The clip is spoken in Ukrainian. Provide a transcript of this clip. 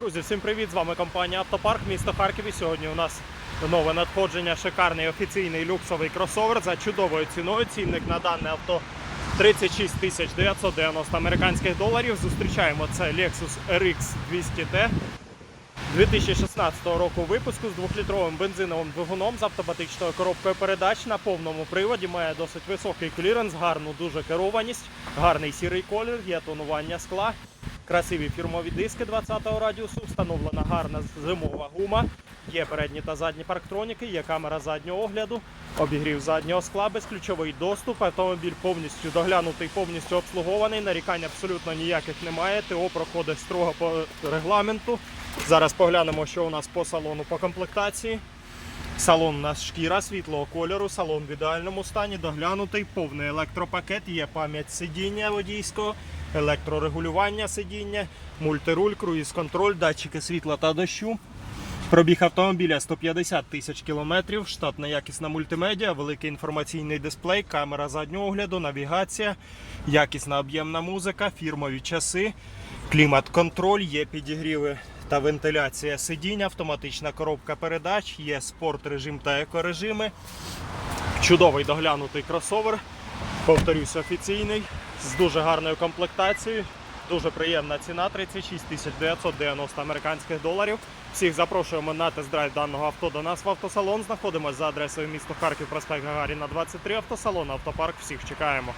Друзі, всім привіт! З вами компанія Автопарк, місто Харків. І сьогодні у нас нове надходження, шикарний офіційний люксовий кросовер за чудовою ціною. Цінник на дане авто 36 тисяч 990 американських доларів. Зустрічаємо це Lexus RX 200T 2016 року випуску з двохлітровим бензиновим двигуном з автоматичною коробкою передач на повному приводі. Має досить високий кліренс, гарну дуже керованість, гарний сірий колір, є тонування скла. Красиві фірмові диски 20-го радіусу, встановлена гарна зимова гума, є передні та задні парктроніки, є камера заднього огляду, обігрів заднього скла, безключовий доступ. Автомобіль повністю доглянутий, повністю обслугований. Нарікань абсолютно ніяких немає. ТО проходить строго по регламенту. Зараз поглянемо, що у нас по салону по комплектації. Салон у нас шкіра світлого кольору, салон в ідеальному стані, доглянутий, повний електропакет, є пам'ять сидіння водійського, електрорегулювання сидіння, мультируль, круїз-контроль, датчики світла та дощу. Пробіг автомобіля 150 тисяч кілометрів, штатна якісна мультимедіа, великий інформаційний дисплей, камера заднього огляду, навігація, якісна об'ємна музика, фірмові часи, клімат-контроль, є підігріви та вентиляція сидінь, автоматична коробка передач, є спорт режим та екорежими. Чудовий доглянутий кросовер. Повторюсь, офіційний, з дуже гарною комплектацією. Дуже приємна ціна 36 тисяч 990 американських доларів. Всіх запрошуємо на тест-драйв даного авто до нас в автосалон. Знаходимося за адресою місто Харків, проспект Гагаріна 23, автосалон, автопарк. Всіх чекаємо.